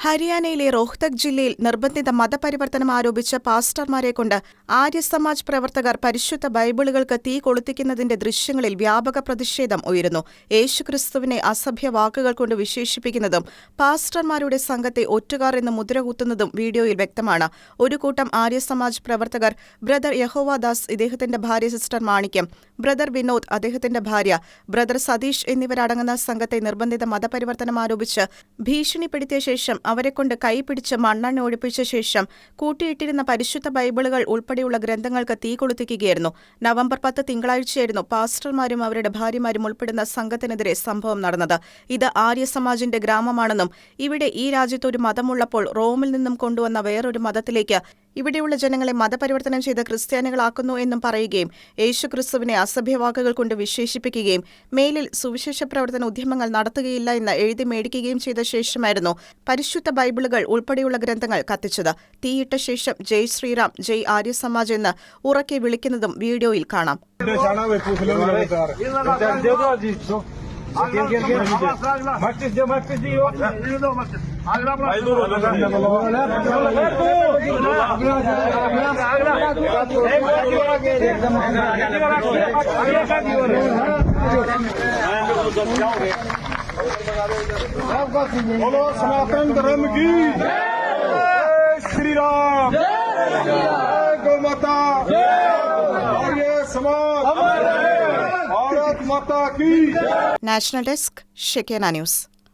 ഹരിയാനയിലെ റോഹ്തക് ജില്ലയിൽ നിർബന്ധിത മതപരിവർത്തനം ആരോപിച്ച പാസ്റ്റർമാരെക്കൊണ്ട് ആര്യസമാജ് പ്രവർത്തകർ പരിശുദ്ധ ബൈബിളുകൾക്ക് തീ കൊളുത്തിക്കുന്നതിന്റെ ദൃശ്യങ്ങളിൽ വ്യാപക പ്രതിഷേധം ഉയരുന്നു. യേശുക്രിസ്തുവിനെ അസഭ്യ വാക്കുകൾ കൊണ്ട് വിശേഷിപ്പിക്കുന്നതും പാസ്റ്റർമാരുടെ സംഘത്തെ ഒറ്റുകാർ എന്ന് മുദ്രകുത്തുന്നതും വീഡിയോയിൽ വ്യക്തമാണ്. ഒരു കൂട്ടം ആര്യസമാജ് പ്രവർത്തകർ ബ്രദർ യഹോവാദാസ് ഇദ്ദേഹത്തിന്റെ ഭാര്യ സിസ്റ്റർ മാണിക്യം ബ്രദർ വിനോദ് അദ്ദേഹത്തിന്റെ ഭാര്യ ബ്രദർ സതീഷ് എന്നിവരടങ്ങുന്ന സംഘത്തെ നിർബന്ധിത മതപരിവർത്തനം ആരോപിച്ച് ഭീഷണിപ്പെടുത്തിയ ശേഷം അവരെക്കൊണ്ട് കൈപിടിച്ച് മണ്ണെണ്ണ ഒഴിപ്പിച്ച ശേഷം കൂട്ടിയിട്ടിരുന്ന പരിശുദ്ധ ബൈബിളുകൾ ഉൾപ്പെടെയുള്ള ഗ്രന്ഥങ്ങൾക്ക് തീ കൊളുത്തിക്കുകയായിരുന്നു. നവംബർ പത്ത് തിങ്കളാഴ്ചയായിരുന്നു പാസ്റ്റർമാരും അവരുടെ ഭാര്യമാരും ഉൾപ്പെടുന്ന സംഘത്തിനെതിരെ സംഭവം നടന്നത്. ഇത് ആര്യസമാജിന്റെ ഗ്രാമമാണെന്നും ഇവിടെ ഈ രാജ്യത്ത് ഒരു മതമുള്ളപ്പോൾ റോമിൽ നിന്നും കൊണ്ടുവന്ന വേറൊരു മതത്തിലേക്ക് ഇവിടെയുള്ള ജനങ്ങളെ മതപരിവർത്തനം ചെയ്ത ക്രിസ്ത്യാനികളാക്കുന്നു എന്നും പറയുകയും യേശുക്രിസ്തുവിനെ അസഭ്യവാക്കുകൾ കൊണ്ട് വിശേഷിപ്പിക്കുകയും മേലിൽ സുവിശേഷ പ്രവർത്തന ഉദ്യമങ്ങൾ നടത്തുകയില്ല എന്ന് എഴുതി മേടിക്കുകയും ചെയ്ത ശേഷമായിരുന്നു പരിശുദ്ധ ബൈബിളുകൾ ഉൾപ്പെടെയുള്ള ഗ്രന്ഥങ്ങൾ കത്തിച്ചത്. തീയിട്ട ശേഷം ജയ് ശ്രീറാം ജയ് ആര്യസമാജ് എന്ന് ഉറക്കെ വിളിക്കുന്നതും വീഡിയോയിൽ കാണാം. eu बोलो सनातन धर्म की श्री राम गौ माता और ये समाज भारत माता की नेशनल डेस्क शिकेना न्यूज़